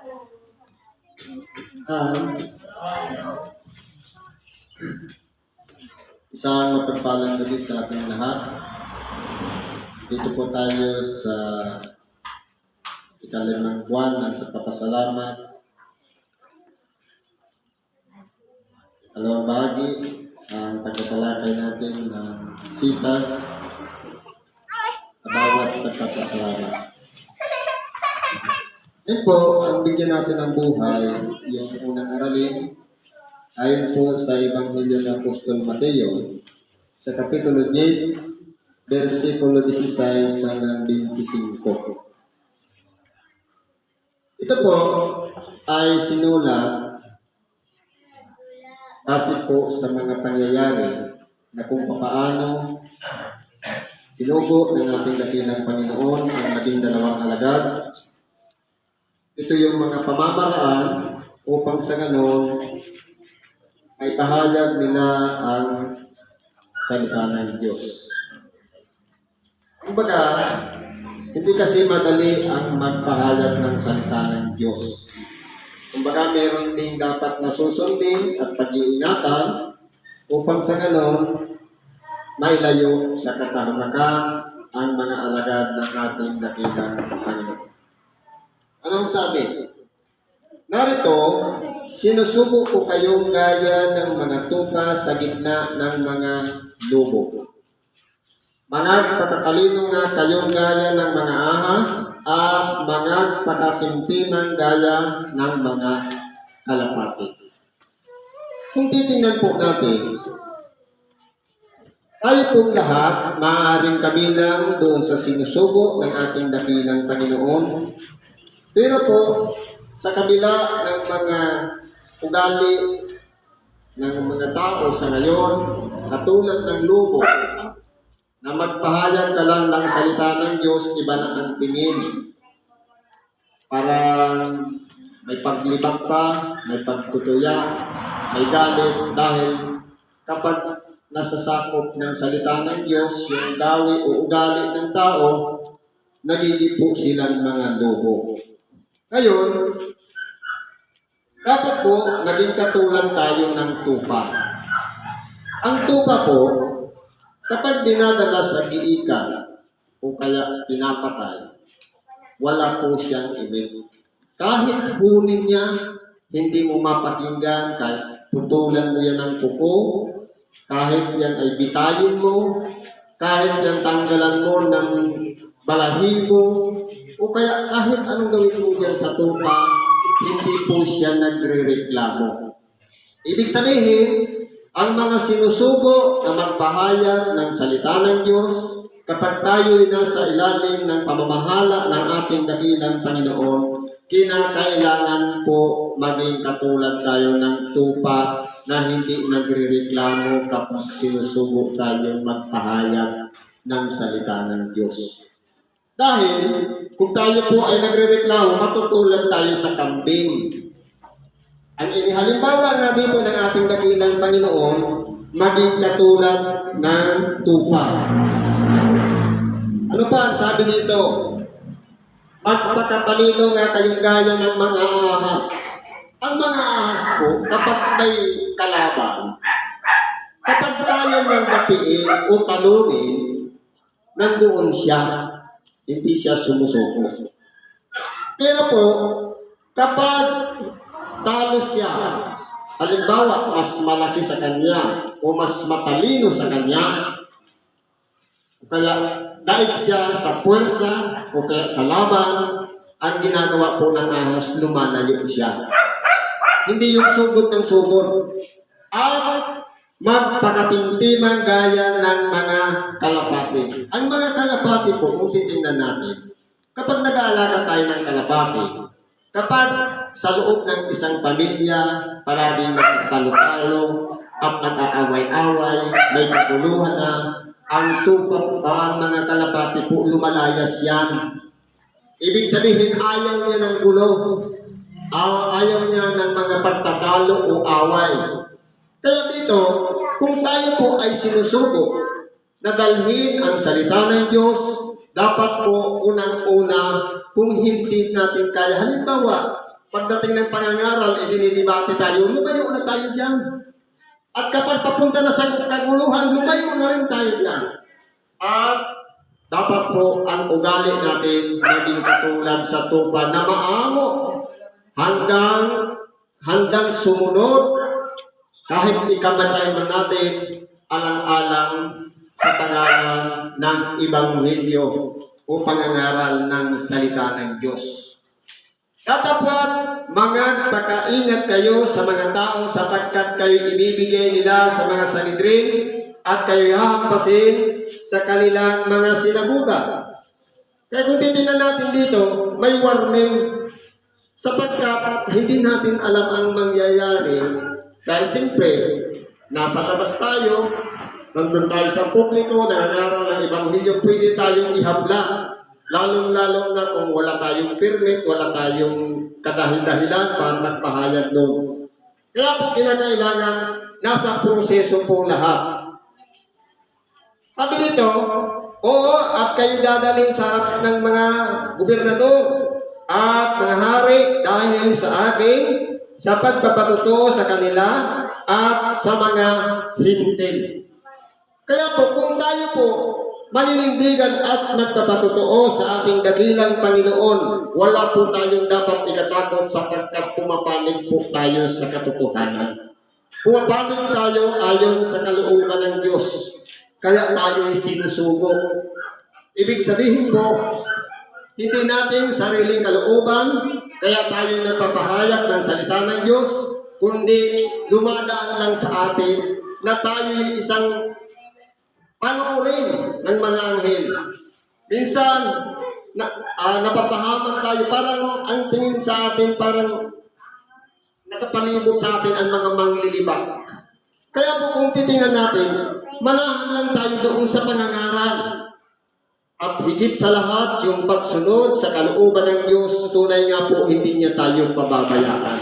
Um, isang mapagpalang gabi sa ating lahat. Dito po tayo sa ikalimang buwan ng pagpapasalamat. Dalawang bahagi ang pagtatalakay natin ng sitas sa bawat pagpapasalamat. Yan po, ang bigyan natin ng buhay, yung unang aralin, ayon po sa Ebanghelyo ng Apostol Mateo, sa Kapitulo 10, versikulo 16 hanggang 25. Ito po ay sinulat base po sa mga pangyayari na kung paano sinugo ng ating dakilang Panginoon ang naging dalawang alagad ito yung mga pamamaraan upang sa ganon ay pahayag nila ang salita ng Diyos. Kumbaga, hindi kasi madali ang magpahayag ng salita ng Diyos. Kumbaga, meron ding dapat nasusundin at pag-iingatan upang sa ganon mailayo sa katahamakan ang mga alagad ng ating dakilang Panginoon. Anong sabi? Narito, sinusubo ko kayong gaya ng mga tupa sa gitna ng mga lubo. Mga patatalino nga kayong gaya ng mga ahas at mga patatimtiman gaya ng mga kalapati. Kung titingnan po natin, tayo pong lahat, maaaring kabilang doon sa sinusubo ng ating dakilang Panginoon pero po, sa kabila ng mga ugali ng mga tao sa ngayon, katulad ng lubo, na magpahayag ka lang ng salita ng Diyos, iba na ang tingin. Parang may paglibag pa, may pagtutuya, may galit, dahil kapag nasasakop ng salita ng Diyos, yung dawi o ugali ng tao, nagigipo silang mga lobo. Ngayon, dapat po naging katulad tayo ng tupa. Ang tupa po, kapag dinadala sa giikan o kaya pinapatay, wala po siyang imig. Kahit hunin niya, hindi mo mapakinggan, kahit putulan mo yan ng kuko, kahit yan ay bitayin mo, kahit yan tanggalan mo ng balahibo, o kaya kahit anong gawin mo dyan sa tupa, hindi po siya nagre-reklamo. Ibig sabihin, ang mga sinusugo na magpahayag ng salita ng Diyos, kapag tayo ay nasa ilalim ng pamamahala ng ating dakilang Panginoon, kinakailangan po maging katulad tayo ng tupa na hindi nagre-reklamo kapag sinusugo tayo magpahayag ng salita ng Diyos. Dahil kung tayo po ay nagre-reklamo, matutulad tayo sa kambing. Ang inihalimbawa nga dito ng ating dakilang Panginoon, maging katulad ng tupa. Ano pa ang sabi dito? Magpakatalino nga kayong gaya ng mga ahas. Ang mga ahas po, kapag may kalaban, kapag tayo niyang dapiin o talunin, nandoon siya hindi siya sumusuko. Pero po, kapag talo siya, halimbawa, mas malaki sa kanya o mas matalino sa kanya, kaya daig siya sa puwersa o kaya sa laban, ang ginagawa po ng ahas, lumalayo siya. Hindi yung sugod ng sugod. At magpakatimtimang gaya ng mga kalapati. Ang mga kalapati po, kung titingnan natin, kapag nag-aalaga tayo ng kalapati, kapag sa loob ng isang pamilya, palaging nagtalo-talo, at nag-aaway-away, may kaguluhan na, ang tupa, ang mga kalapati po, lumalayas yan. Ibig sabihin, ayaw niya ng gulo. Ayaw niya ng mga pagtatalo o away. Kaya dito, kung tayo po ay sinusuko na dalhin ang salita ng Diyos, dapat po unang-una, kung hindi natin kaya, halimbawa, pagdating ng pangangaral, eh dinidibate tayo, lumayo na tayo dyan. At kapag papunta na sa kaguluhan, lumayo na rin tayo dyan. At dapat po ang ugali natin maging katulad sa tupa na maamo hanggang hanggang sumunod kahit ikamatay man natin alang-alang sa tanganan ng Ebanghelyo o pangangaral ng salita ng Diyos. Katapwat, mga pakaingat kayo sa mga tao sapagkat kayo ibibigay nila sa mga sanidrin at kayo hahampasin sa kanilang mga sinaguga. Kaya kung titingnan natin dito, may warning sapagkat hindi natin alam ang mangyayari dahil siyempre, nasa labas tayo, nandun tayo sa publiko, nangangaral ng Ebanghelyo, pwede tayong ihabla. Lalong-lalo na kung wala tayong permit, wala tayong kadahil-dahilan para magpahayag doon. Kaya po kinakailangan, nasa proseso po lahat. Sabi dito, oo, at kayo dadalhin sa harap ng mga gobernador at mga hari dahil sa akin sa pagpapatuto sa kanila at sa mga hintil. Kaya po, kung tayo po maninindigan at magpapatutuo sa ating dakilang Panginoon, wala po tayong dapat ikatakot sapagkat pumapanig po tayo sa katotohanan. Pumapanig tayo ayon sa kalooban ng Diyos. Kaya tayo'y sinusugo. Ibig sabihin po, hindi natin sariling kalooban, kaya tayo nagpapahayag ng salita ng Diyos, kundi dumadaan lang sa atin na tayo isang panoorin ng mga anghel. Minsan, na, ah, napapahamak tayo, parang ang tingin sa atin, parang nakapalibot sa atin ang mga manglilibak. Kaya po kung titingnan natin, manahan lang tayo doon sa pangangaral. At higit sa lahat, yung pagsunod sa kalooban ng Diyos, tunay nga po, hindi niya tayo pababayaan.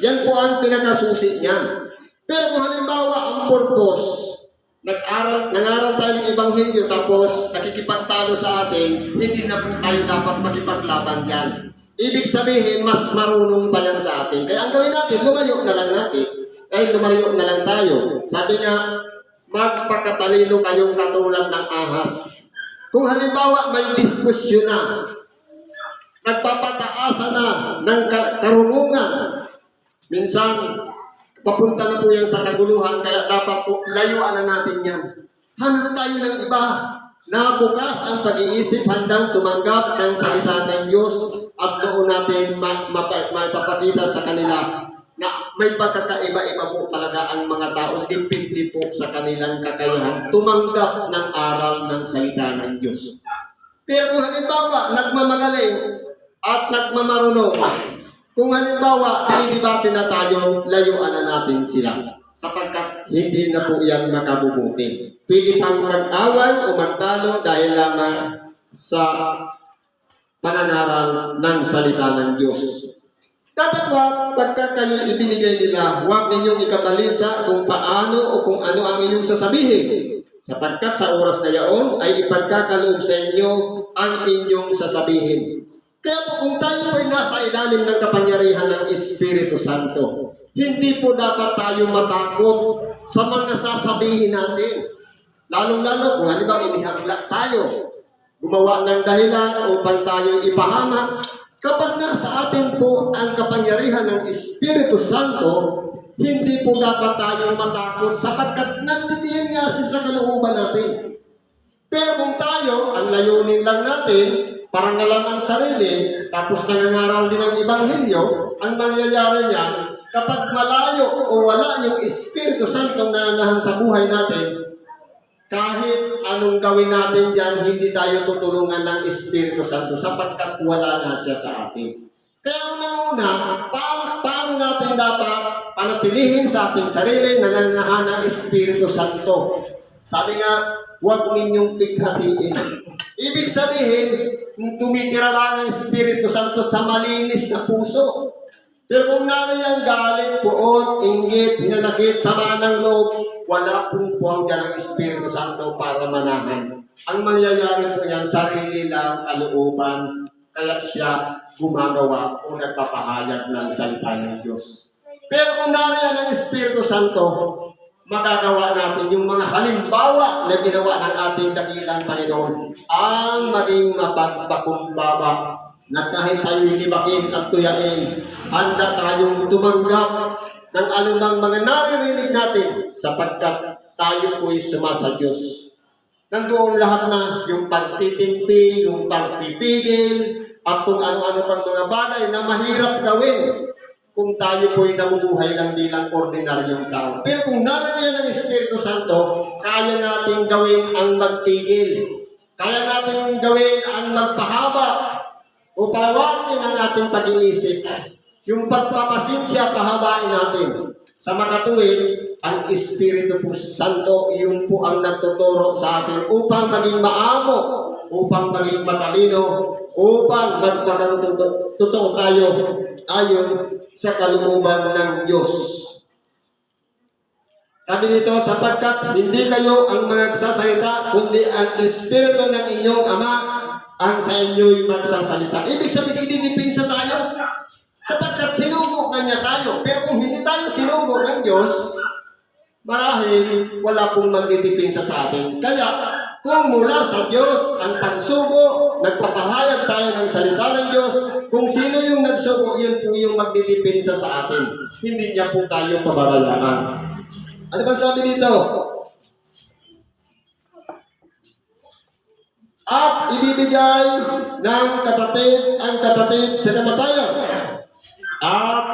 Yan po ang pinakasusi niyan. Pero kung halimbawa, ang purpose, nag-aral, nangaral tayo ng Ebanghelyo, tapos nakikipagtalo sa atin, hindi na po tayo dapat makipaglaban yan. Ibig sabihin, mas marunong pa yan sa atin. Kaya ang gawin natin, lumayo na lang natin. Dahil lumayo na lang tayo. Sabi nga, magpakatalino kayong katulad ng ahas. Kung halimbawa may diskusyon na, nagpapataasan na ng ka- karunungan, minsan papunta na po yan sa kaguluhan, kaya dapat po layuan na natin yan. Hanap tayo ng iba na bukas ang pag-iisip handang tumanggap ng salita ng Diyos at doon natin ma- mapa- maipapakita sa kanila na may pagkakaiba-iba po talaga ang mga tao, depende po sa kanilang kakayahan tumanggap ng aral ng salita ng Diyos. Pero kung halimbawa, nagmamagaling at nagmamarunong, kung halimbawa, dinidibate na tayo, layuan na natin sila. Sapagkat hindi na po yan makabubuti. Pwede pang mag-away o magtalo dahil lamang sa pananaral ng salita ng Diyos. Tatapwa, pagka kayo ibinigay nila, huwag ninyong ikabalisa kung paano o kung ano ang inyong sasabihin. Sapagkat sa oras na yaon ay ipagkakaloob sa inyo ang inyong sasabihin. Kaya po kung tayo ay nasa ilalim ng kapangyarihan ng Espiritu Santo, hindi po dapat tayo matakot sa mga sasabihin natin. Lalong-lalo kung halimbawa inihagla tayo, gumawa ng dahilan upang tayo ipahamak, kapag nasa atin po ang kapangyarihan ng Espiritu Santo, hindi po dapat tayo matakot sapagkat nandiyan nga siya sa kalooban natin. Pero kung tayo, ang layunin lang natin, parangalan ang sarili, tapos nangangaral din ang Ebanghelyo, ang mangyayari niya, kapag malayo o wala yung Espiritu Santo na nanahan sa buhay natin, kahit anong gawin natin dyan, hindi tayo tutulungan ng Espiritu Santo sapagkat wala na siya sa atin. Kaya unang-una, paano, paano natin dapat panatilihin sa ating sarili na nananahan ng Espiritu Santo? Sabi nga, huwag ninyong pighatiin. Ibig sabihin, tumitira lang ang Espiritu Santo sa malinis na puso. Pero kung naroon galit, puot, inggit, hinanakit, sama ng loob, wala pong puwang dyan ang Espiritu Santo para manahan. Ang mangyayari po yan, sarili lang, kalooban, kaya siya gumagawa o nagpapahayag ng salita ng Diyos. Pero kung nariyan ang Espiritu Santo, magagawa natin yung mga halimbawa na ginawa ng ating dakilang Panginoon ang maging mapagpakumbaba na kahit tayo'y libakin at tuyain, handa tayong tumanggap ng anumang mga naririnig natin sapagkat tayo po'y suma sa Diyos. Nandoon lahat na yung pagtitimpi, yung pagpipigil, at kung ano-ano pang mga bagay na mahirap gawin kung tayo po'y nabubuhay lang bilang ordinaryong tao. Pero kung naririyan ng Espiritu Santo, kaya nating gawin ang magpigil. Kaya nating gawin ang magpahaba o palawakin ang ating pag-iisip. Yung pagpapasensya, pahabain natin. Sa makatuwid, ang Espiritu po Santo, yun po ang nagtuturo sa atin upang maging maamo, upang maging matalino, upang magpakatotoo tayo ayon sa kalooban ng Diyos. Sabi nito, sapagkat hindi kayo ang magsasalita, kundi ang Espiritu ng inyong Ama ang sa inyo'y magsasalita. Ibig sabihin, idinipinsa tayo. Sapagkat sinugo na niya tayo. Pero kung hindi tayo sinugo ng Diyos, marahil wala pong magdidipinsa sa atin. Kaya, kung mula sa Diyos ang pagsugo, nagpapahayag tayo ng salita ng Diyos, kung sino yung nagsugo, yun po yung magdidipinsa sa atin. Hindi niya po tayo pababayaan. Ano ba sabi dito? At ibibigay ng kapatid ang kapatid sa kamatayan.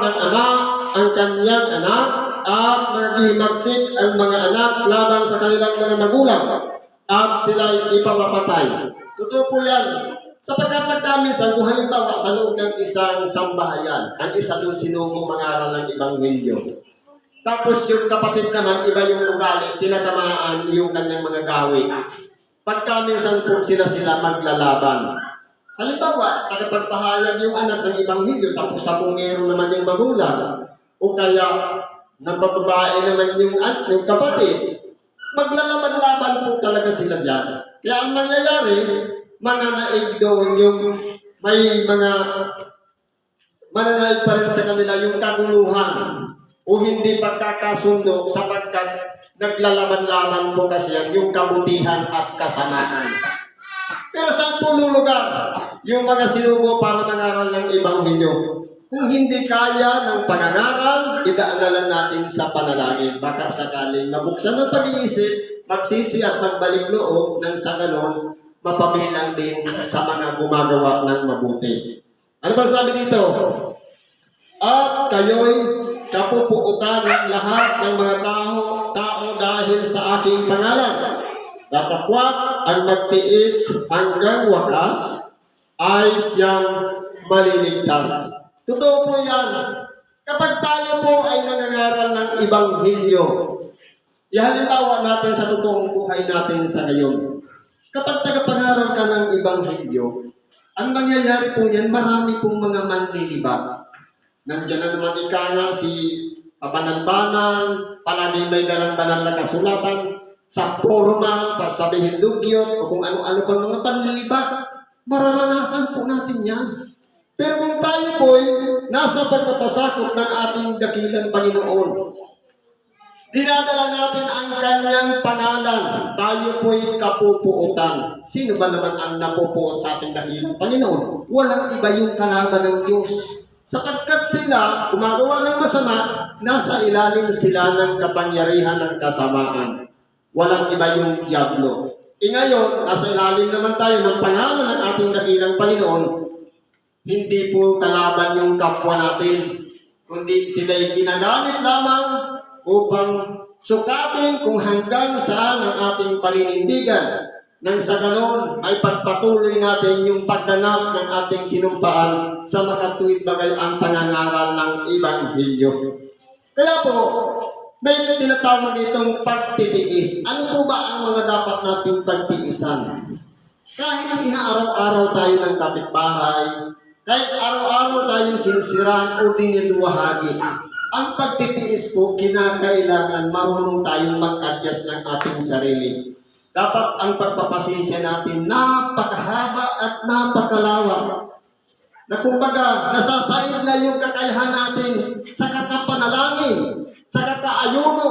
Ng anak ang kanyang anak at naghimagsik ang mga anak laban sa kanilang mga magulang at sila'y ipapapatay. Totoo po yan. Sapagkat nagdamisan, kung halimbawa sa loob ng isang sambahayan, ang isa doon sinumo mangaral ng Ebanghelyo. Tapos yung kapatid naman, iba yung ugali, tinatamaan yung kanyang mga gawi. Pagka minsan po sila sila maglalaban. Halimbawa, tagapagpahayag yung anak ng Ebanghelyo, tapos sa bungero naman yung magulang. O kaya, nabababae naman yung, at, yung kapatid. Maglalaban-laban po talaga sila dyan. Kaya ang nangyayari, mananaig doon yung may mga mananaig pa rin sa kanila yung kaguluhan o hindi pagkakasundo sapagkat naglalaban-laban po kasi yan yung kabutihan at kasamaan. Pero saan po lulugar yung mga sinugo para mangaral ng Ebanghelyo? Kung hindi kaya ng panangaral, idaan natin sa panalangin. Baka sakaling mabuksan ng pag-iisip, magsisi at magbalik loob ng sa ganon, mapabilang din sa mga gumagawa ng mabuti. Ano ba sabi dito? At kayo'y kapupuutan ng lahat ng mga tao dahil sa aking pangalan. Datapwat ang magtiis hanggang wakas ay siyang maliligtas. Totoo po yan. Kapag tayo po ay nangangaral ng Ibanghilyo, ihalimbawa natin sa totoong buhay natin sa ngayon. Kapag tagapangaral ka ng Ibanghilyo, ang mangyayari po yan, marami pong mga manlilibat. Nandiyan na naman ika nga si Pabanalbanan, palagi may dalang banal na kasulatan, sa forma, sabihin dugyot, o kung ano-ano pang mga panlilibat. Mararanasan po natin yan. Pero kung tayo po'y nasa pagpapasakot ng ating dakilang Panginoon, dinadala natin ang kanyang pangalan, tayo po'y kapupuotan. Sino ba naman ang napupuot sa ating dakilang Panginoon? Walang iba yung kalaban ng Diyos. Sapagkat sila, gumagawa ng masama, nasa ilalim sila ng kapangyarihan ng kasamaan. Walang iba yung Diablo. E ngayon, nasa ilalim naman tayo ng pangalan ng ating dakilang Panginoon, hindi po kalaban yung kapwa natin, kundi sila'y ginagamit lamang upang sukatin kung hanggang saan ang ating paninindigan. Nang sa ganon, ay pagpatuloy natin yung pagganap ng ating sinumpaan sa makatuwid bagay ang pangangaral ng Ebanghelyo. Kaya po, may tinatawag itong pagtitiis. Ano po ba ang mga dapat nating pagtiisan? Kahit inaaraw-araw tayo ng kapitbahay, kahit araw-araw tayong sinisiraan o diniluwahagi, ang pagtitiis po, kinakailangan marunong tayong mag-adjust ng ating sarili. Dapat ang pagpapasensya natin napakahaba at napakalawak. Na kumbaga nasasaid na yung kakayahan natin sa kakapanalangin, sa kakaayuno,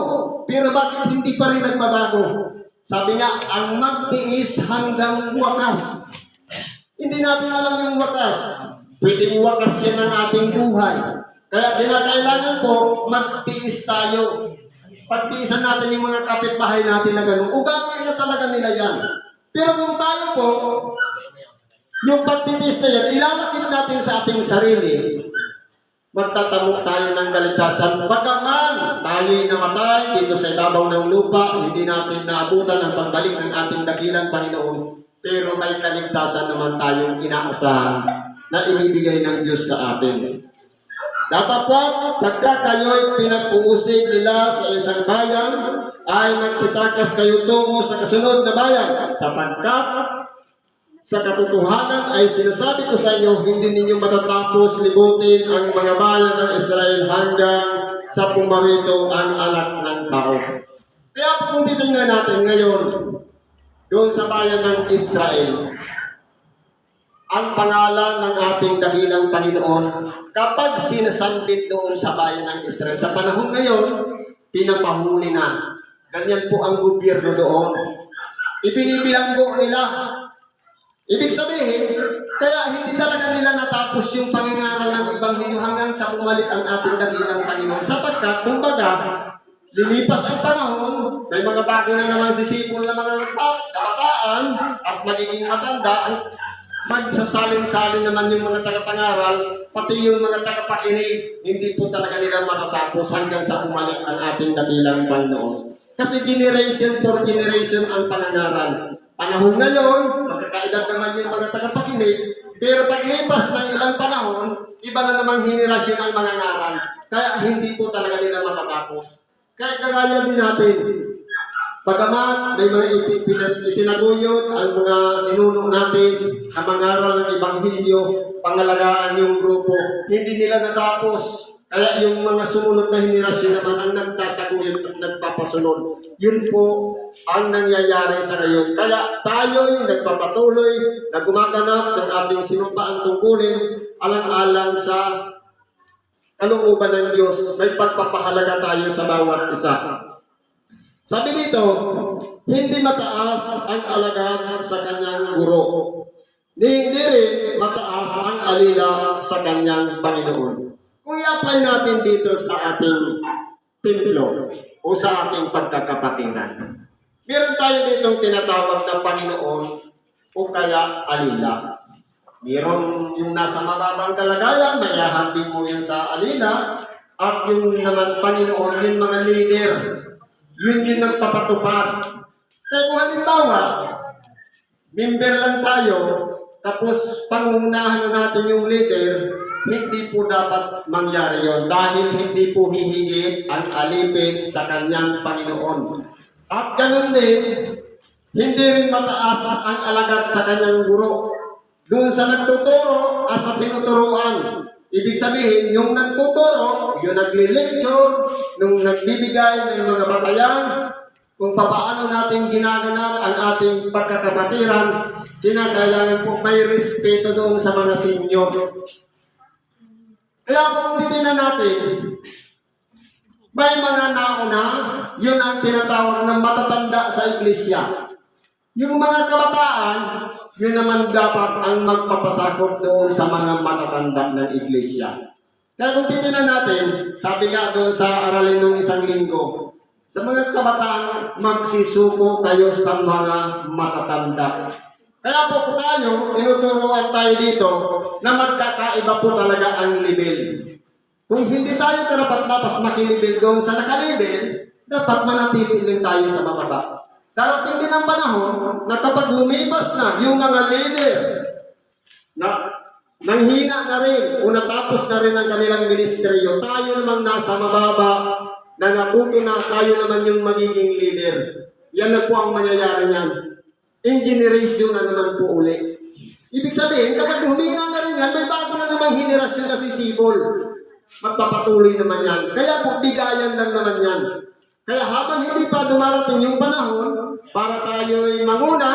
pero bakit hindi pa rin nagbabago? Sabi nga, ang magtiis hanggang wakas. Hindi natin alam yung wakas. Pwedeng wakas yan ang ating buhay. Kaya kinakailangan po, magtiis tayo. Pagtiisan natin yung mga kapitbahay natin na gano'n. Ugawin na talaga nila yan. Pero kung tayo po, yung pagtitiis na yan, ilalakit natin sa ating sarili, magtatamok tayo ng kaligtasan. Bagaman tayo'y namatay dito sa ibabaw ng lupa, hindi natin naabutan ang pagbalik ng ating dakilang Panginoon, pero may kaligtasan naman tayong inaasahan na ibibigay ng Diyos sa atin. Datapot, pagka kayo'y pinag-uusig nila sa isang bayan, ay magsitakas kayo tungo sa kasunod na bayan, sapagkat sa katotohanan ay sinasabi ko sa inyo, hindi ninyo matatapos libutin ang mga bayan ng Israel hanggang sa pumarito ang anak ng tao. Kaya kung titingnan natin ngayon, doon sa bayan ng Israel, ang pangalan ng ating dahilang Panginoon kapag sinasambit doon sa bayan ng Israel. Sa panahon ngayon, pinapahuli na. Ganyan po ang gobyerno doon. Ibinibilanggo nila Ibig sabihin, kaya hindi talaga nila natapos yung pangingaral ng Ebanghelyo hanggang sa bumalik ang ating dakilang Panginoon. Sapagkat, kumbaga, lilipas ang panahon, may mga bago na naman sisipon na mga kabataan at magiging matanda, magsasalin-salin naman yung mga tagapangaral, pati yung mga tagapakinig, hindi po talaga nila matatapos hanggang sa bumalik ang ating dakilang Panginoon. Kasi generation for generation ang panangaral. Panahon ngayon, magkakaedad naman yung mga tagapakinig, pero paglipas ng ilang panahon, iba na namang henerasyon ang mga ngaral. Kaya hindi po talaga nila matatapos. Kaya kagaya din natin, Pagamat may mga itinaguyod ang mga ninuno natin, ang mga aral ng Ebanghelyo, pangalagaan yung grupo, hindi nila natapos. Kaya yung mga sumunod na henerasyon naman ang nagtataguyod at nagpapasunod. Yun po ang nangyayari sa ngayon. Kaya tayo'y nagpapatuloy na gumaganap ng ating sinumpaan tungkulin alang-alang sa kalooban ng Diyos. May pagpapahalaga tayo sa bawat isa. Sabi dito, hindi mataas ang alagad sa kanyang guro. Ni hindi rin mataas ang alila sa kanyang Panginoon. Kung i-apply natin dito sa ating templo o sa ating pagkakapatiran, meron tayo ditong tinatawag na Panginoon o kaya alila. Meron yung nasa mababang kalagayan, mayahambing mo yun sa alila, at yung naman Panginoon, yung mga leader, yun yung nagpapatupad. Kaya kung halimbawa, member lang tayo, tapos pangunahan na natin yung leader, hindi po dapat mangyari yon dahil hindi po hihigit ang alipin sa kanyang Panginoon. At ganun din, hindi rin mataas ang alagad sa kanyang guro. Doon sa nagtuturo at sa tinuturuan. Ibig sabihin, yung nagtuturo, yung nagli-lecture, nung nagbibigay ng mga batayan, kung paano natin ginaganap ang ating pagkakapatiran, kinakailangan po may respeto doon sa mga senior. Kaya kung titignan natin, may mga nauna, yun ang tinatawag na matatanda sa iglesia. Yung mga kabataan, yun naman dapat ang magpapasakop doon sa mga matatanda ng iglesia. Kaya kung titignan natin, sabi nga doon sa aralin ng isang linggo, sa mga kabataan, magsisuko kayo sa mga matatanda. Kaya po po tayo, tinuturuan tayo dito na magkakaiba po talaga ang level. Kung hindi tayo karapat-dapat makilibel doon sa nakalibel, dapat manatili tayo sa mababa. Darating din ang panahon na kapag lumipas na yung mga leader na nanghina na rin o natapos na rin ang kanilang ministeryo, tayo namang nasa mababa na natuto na tayo naman yung magiging leader. Yan na po ang mangyayari niyan. In generation na naman po uli. Ibig sabihin, kapag humina na rin yan, may bago na namang henerasyon na sisibol. Magpapatuloy naman yan. Kaya po, bigayan lang naman yan. Kaya habang hindi pa dumarating yung panahon para tayo'y manguna,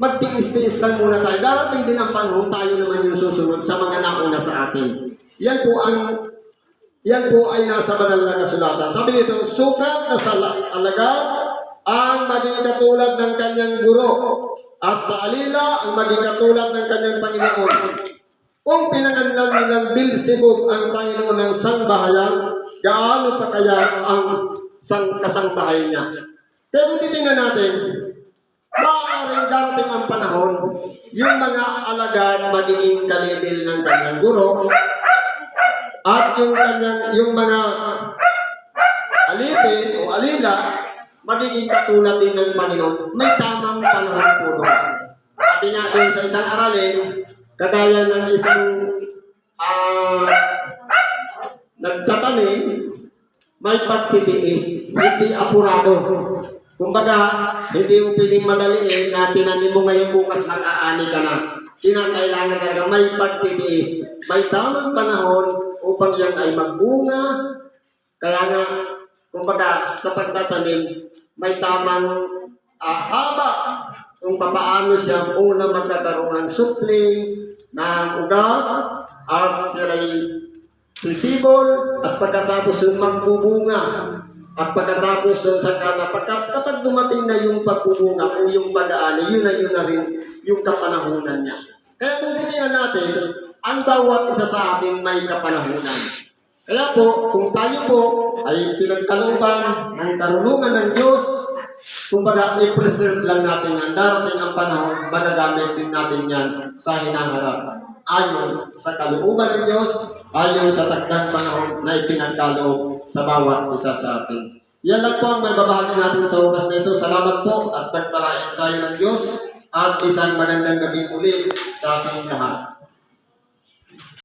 magtiis-tiis lang muna tayo. Darating din ang panahon, tayo naman yung susunod sa mga nauna sa atin. Yan po ang yan po ay nasa banal na kasulatan. Sabi nito, sukat na sa la- alagad ang maging katulad ng kanyang guro at sa alila ang maging katulad ng kanyang Panginoon. Kung pinanganlan nilang Bilsebub ang Panginoon ng sangbahayan, gaano pa kaya ang sang kasangbahay niya? Kung titingnan natin, maaaring darating ang panahon, yung mga alagad magiging kalibil ng kanyang guro, at yung kanyang, yung mga alipin o alila, magiging katulad din ng Panginoon. May tamang panahon po doon. Sabi doon sa isang aralin, kagaya ng isang ah nagtatanim, may pagtitiis, hindi apurado. Kumbaga, hindi mo pwedeng madaliin na tinanim mo ngayon bukas nang aani ka na. Kinakailangan talaga may pagtitiis. May tamang panahon upang yan ay magbunga. Kaya nga, kumbaga, sa pagtatanim, may tamang ah, haba kung papaano siya una magkakaroon ng supling, ng ugat, at sila'y sisibol, at pagkatapos yung magbubunga. At pagkatapos yun sa kama, pagka, kapag dumating na yung pagbubunga o yung pag-aani, yun na yun na rin yung kapanahunan niya. Kaya kung titingnan natin, ang bawat isa sa atin may kapanahunan. Kaya po, kung tayo po ay pinagkalooban ng karunungan ng Diyos, kumbaga i-preserve lang natin yan. Darating ang panahon, magagamit din natin yan sa hinaharap. Ayon sa kalooban ng Diyos, ayon sa takdang panahon na ipinagkaloob sa bawat isa sa atin. Yan lang po ang may babahagi natin sa oras na ito. Salamat po at nagpalain tayo ng Diyos at isang magandang gabi muli sa ating lahat.